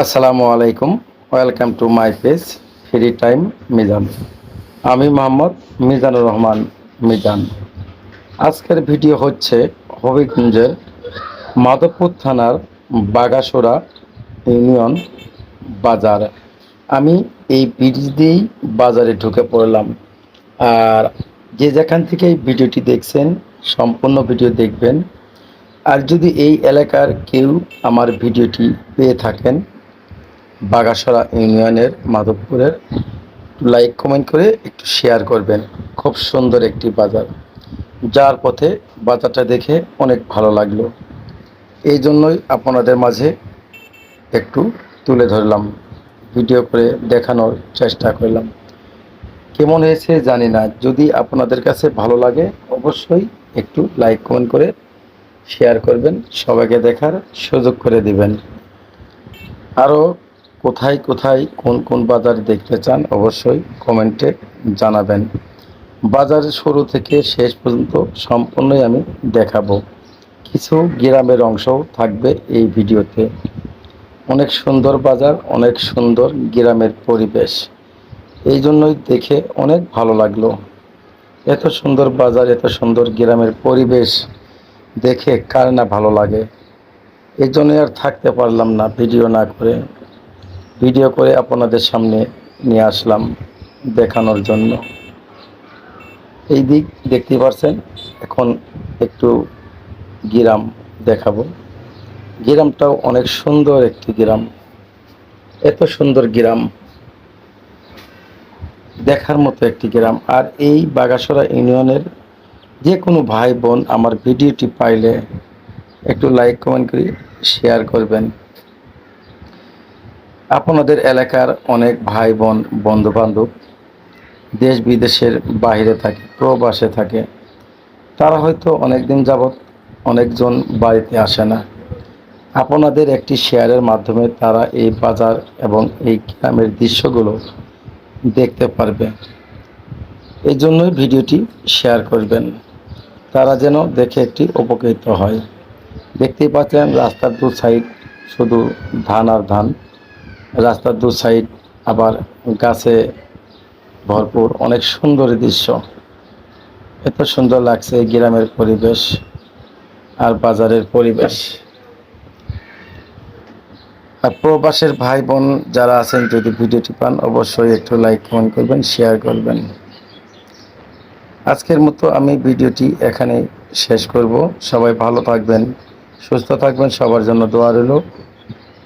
আসসালামু আলাইকুম। Welcome to my page free time Mizan আমি মোহাম্মদ মিজানুর রহমান মিজান। আজকের ভিডিও হচ্ছে হবিগঞ্জের মাধবপুর থানার বাগাসোরা ইউনিয়ন বাজার। আমি এই ব্রিজ দিয়েই বাজারে ঢুকে পড়লাম। আর যে যেখান থেকে এই ভিডিওটি দেখছেন, সম্পূর্ণ ভিডিও দেখবেন। আর যদি এই এলাকার কেউ আমার ভিডিওটি পেয়ে থাকেন বাগাসরা ইউনিয়নের মাধবপুরের লাইক, কমেন্ট করে একটু শেয়ার করবেন। খুব সুন্দর একটি বাজার। যার পথে বাজারটা দেখে অনেক ভালো লাগল। এই জন্যই আপনাদের মাঝে একটু তুলে ধরলাম। ভিডিও করে দেখানোর চেষ্টা করলাম। কেমন হয়েছে জানি না। যদি আপনাদের কাছে ভালো লাগে, অবশ্যই একটু লাইক, কমেন্ট করে শেয়ার করবেন। সবাইকে দেখার সুযোগ করে দিবেন। আরও কোথায় কোথায় কোন কোন বাজার দেখতে চান অবশ্যই কমেন্টে জানাবেন। বাজারের শুরু থেকে শেষ পর্যন্ত সম্পূর্ণই আমি দেখাবো। কিছু গ্রামের অংশও থাকবে এই ভিডিওতে। অনেক সুন্দর বাজার, অনেক সুন্দর গ্রামের পরিবেশ। এই জন্যই দেখে অনেক ভালো লাগল। এত সুন্দর বাজার, এত সুন্দর গ্রামের পরিবেশ দেখে কার না ভালো লাগে? এই জন্যই আর থাকতে পারলাম না ভিডিও না করে। ভিডিও করে আপনাদের সামনে নিয়ে আসলাম দেখানোর জন্য। এই দিক দেখতে পাচ্ছেন এখন একটু গ্রাম দেখাবো। গ্রামটাও অনেক সুন্দর একটি গ্রাম। এত সুন্দর গ্রাম। দেখার মতো একটি গ্রাম। আর এই বাগাসরা ইউনিয়নের যে কোনো ভাই বোন আমার ভিডিওটি পাইলে একটু লাইক কমেন্ট করে শেয়ার করবেন। আপনাদের এলাকার অনেক ভাই বোন বন্ধু বান্ধব দেশ বিদেশের বাইরে থাকে, প্রবাসে থাকে, তারা হয়তো অনেক দিন যাবৎ অনেকজন বাড়িতে আসে না। আপনাদের একটি শেয়ারের মাধ্যমে তারা এই বাজার এবং এই গ্রামের দৃশ্যগুলো দেখতে পারবে। এই জন্যই ভিডিওটি শেয়ার করবেন। তারা যেন দেখে একটি উপকৃত হয়। দেখতেই পাচ্ছেন রাস্তার দু সাইড শুধু ধান আর ধান। রাস্তার দু সাইড আবার গাছে ভরপুর অনেক সুন্দর দৃশ্য। এত সুন্দর লাগছে গ্রামের পরিবেশ আর বাজারের পরিবেশ। আর প্রবাসের ভাই বোন যারা আছেন, যদি ভিডিওটি পান, অবশ্যই একটু লাইক কমেন্ট করবেন শেয়ার করবেন। আজকের মতো আমি ভিডিওটি এখানে শেষ করব। সবাই ভালো থাকবেন, সুস্থ থাকবেন, সবার জন্য দোয়া রইল।